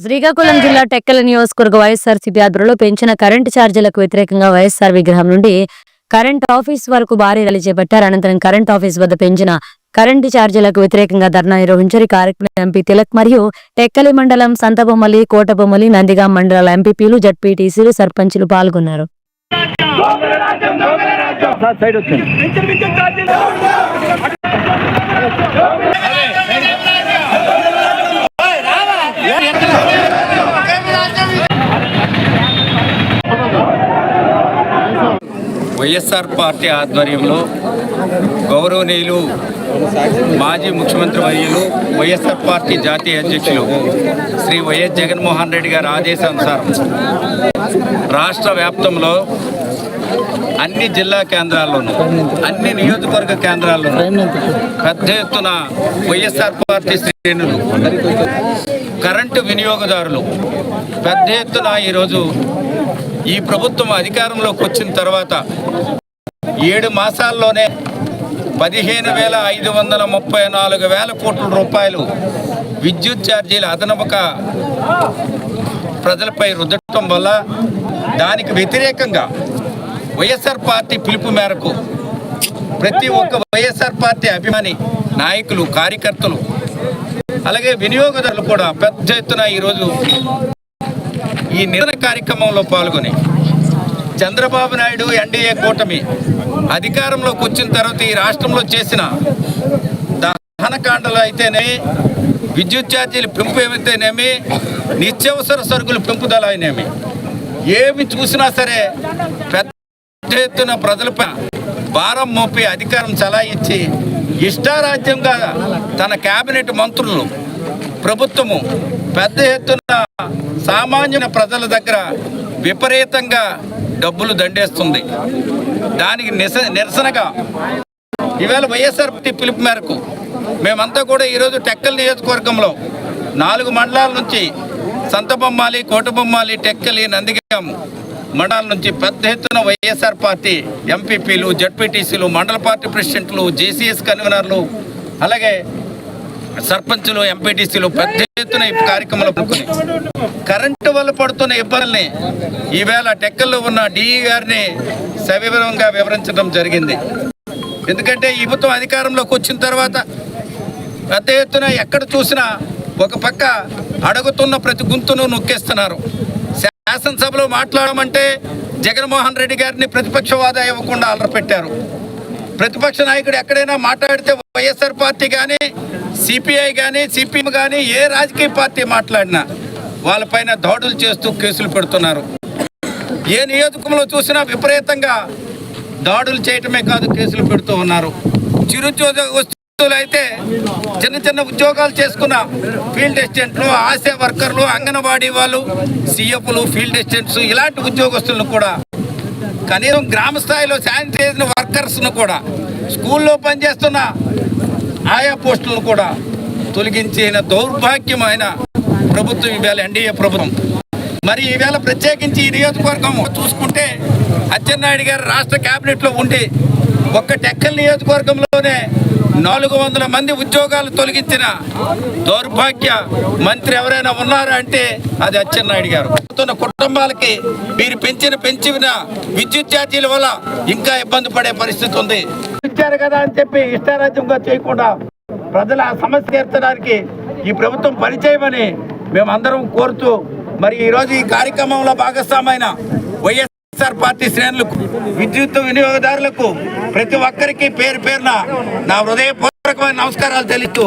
శ్రీకాకుళం జిల్లా టెక్కల నియోజకవర్గ వైఎస్ఆర్సీపీ ఆధ్వర్యంలో పెంచిన కరెంటు ఛార్జీలకు వ్యతిరేకంగా వైఎస్ఆర్ విగ్రహం నుండి కరెంట్ ఆఫీస్ వరకు భారీ ర్యాలీ చేపట్టారు. అనంతరం కరెంట్ ఆఫీస్ వద్ద పెంచిన కరెంటు ఛార్జీలకు వ్యతిరేకంగా ధర్నా నిర్వహించారు. ఈ కార్యక్రమంలో ఎంపీ తిలక్ మరియు టెక్కలి మండలం సంతబొమ్మలి కోటబొమ్మలి నందిగాం మండలాల ఎంపీపీలు జడ్పీటీసీలు సర్పంచులు పాల్గొన్నారు. వైఎస్ఆర్ పార్టీ ఆధ్వర్యంలో గౌరవనీయులు మాజీ ముఖ్యమంత్రి వర్యులు వైఎస్ఆర్ పార్టీ జాతీయ అధ్యక్షులు శ్రీ వైఎస్ జగన్మోహన్ రెడ్డి గారి ఆదేశానుసారం రాష్ట్ర వ్యాప్తంలో అన్ని జిల్లా కేంద్రాల్లోనూ అన్ని నియోజకవర్గ కేంద్రాల్లోనూ పెద్ద ఎత్తున వైఎస్ఆర్ పార్టీ శ్రేణులు కరెంటు వినియోగదారులు పెద్ద ఎత్తున ఈరోజు ఈ ప్రభుత్వం అధికారంలోకి వచ్చిన తర్వాత ఏడు మాసాల్లోనే పదిహేను వేల ఐదు వందల ముప్పై నాలుగు వేల కోట్ల రూపాయలు విద్యుత్ ఛార్జీల అదనపక ప్రజలపై రుద్దటం వల్ల దానికి వ్యతిరేకంగా వైఎస్ఆర్ పార్టీ పిలుపు మేరకు ప్రతి ఒక్క వైఎస్ఆర్ పార్టీ అభిమాని నాయకులు కార్యకర్తలు అలాగే వినియోగదారులు కూడా పెద్ద ఎత్తున ఈరోజు ఈ నిరసన కార్యక్రమంలో పాల్గొని చంద్రబాబు నాయుడు ఎన్డీఏ కూటమి అధికారంలోకి వచ్చిన తర్వాత ఈ రాష్ట్రంలో చేసిన దహనకాండలు అయితేనే విద్యుత్ ఛార్జీలు పెంపు అయితేనేమి నిత్యావసర సరుకులు పెంపుదల అయినేమి ఏమి చూసినా సరే పెద్ద ఎత్తున ప్రజలపై భారం మోపి అధికారం చలాయించి ఇష్టారాజ్యంగా తన కేబినెట్ మంత్రులు ప్రభుత్వము పెద్ద ఎత్తున సామాన్య ప్రజల దగ్గర విపరీతంగా డబ్బులు దండేస్తుంది. దానికి నిస నిరసనగా ఈవేళ వైఎస్ఆర్ పార్టీ పిలుపు మేరకు మేమంతా కూడా ఈరోజు టెక్కల్ నియోజకవర్గంలో నాలుగు మండలాల నుంచి సంతబొమ్మాలి కోటబొమ్మాలి టెక్కలి నందిగం మండలాల నుంచి పెద్ద ఎత్తున వైఎస్ఆర్ పార్టీ ఎంపీపీలు జడ్పీటీసీలు మండల పార్టీ ప్రెసిడెంట్లు జేసీఎస్ కన్వీనర్లు అలాగే సర్పంచులు ఎంపీటీసీలు పెద్ద ఎత్తున ఈ కార్యక్రమంలో కరెంటు వల్ల పడుతున్న ఇబ్బందుల్ని ఈవేళ టెక్కల్లో ఉన్న డిఈ గారిని సవివరంగా వివరించడం జరిగింది. ఎందుకంటే ఈ ప్రభుత్వం అధికారంలోకి వచ్చిన తర్వాత పెద్ద ఎత్తున ఎక్కడ చూసినా ఒక పక్క అడుగుతున్న ప్రతి గుంతును నొక్కేస్తున్నారు. శాసనసభలో మాట్లాడమంటే జగన్మోహన్ రెడ్డి గారిని ప్రతిపక్షవాద ఇవ్వకుండా అలరపెట్టారు ప్రతిపక్ష నాయకుడు ఎక్కడైనా మాట్లాడితే వైఎస్ఆర్ పార్టీ కానీ సిపిఐ కానీ సిపిఎం కానీ ఏ రాజకీయ పార్టీ మాట్లాడినా వాళ్ళపైన దాడులు చేస్తూ కేసులు పెడుతున్నారు. ఏ నియోజకంలో చూసినా విపరీతంగా దాడులు చేయటమే కాదు కేసులు పెడుతూ ఉన్నారు. చిరుద్యోగ వస్తువులు అయితే చిన్న చిన్న ఉద్యోగాలు చేసుకున్న ఫీల్డ్ అసిస్టెంట్లు ఆశా వర్కర్లు అంగన్వాడీ వాళ్ళు సిఎఫ్లు ఫీల్డ్ అసిస్టెంట్స్ ఇలాంటి ఉద్యోగస్తులను కూడా కనీసం గ్రామ స్థాయిలో శానిటైజర్ వర్కర్స్ను కూడా స్కూల్లో పనిచేస్తున్న ఆయా పోస్టులను కూడా తొలగించిన దౌర్భాగ్యమైన ప్రభుత్వం ఈవేళ ఎన్డీఏ ప్రభుత్వం. మరి ఈవేళ ప్రత్యేకించి ఈ నియోజకవర్గం చూసుకుంటే అచ్చెన్నాయుడు గారు రాష్ట్ర క్యాబినెట్లో ఉండి ఒక్క టెక్కల్ నియోజకవర్గంలోనే నాలుగు వందల మంది ఉద్యోగాలు తొలగించిన దౌర్భాగ్య మంత్రి ఎవరైనా ఉన్నారా అంటే అది అచ్చెన్నాయుడు గారు. ఉన్న కుటుంబాలకి మీరు పెంచిన పెంచిన విద్యుత్ ఛార్జీల వల్ల ఇంకా ఇబ్బంది పడే పరిస్థితి ఉంది. ఇచ్చారు కదా అని చెప్పి ఇష్టారాజ్యంగా చేయకుండా ప్రజల సమస్య తీర్చడానికి ఈ ప్రభుత్వం పనిచేయమని మేమందరం కోరుతూ మరి ఈరోజు ఈ కార్యక్రమంలో భాగస్వామైన వైఎస్ వైఎస్ఆర్ పార్టీ శ్రేణులకు విద్యుత్ వినియోగదారులకు ప్రతి ఒక్కరికి పేరు పేరున నా హృదయపూర్వకమైన నమస్కారాలు తెలుస్తూ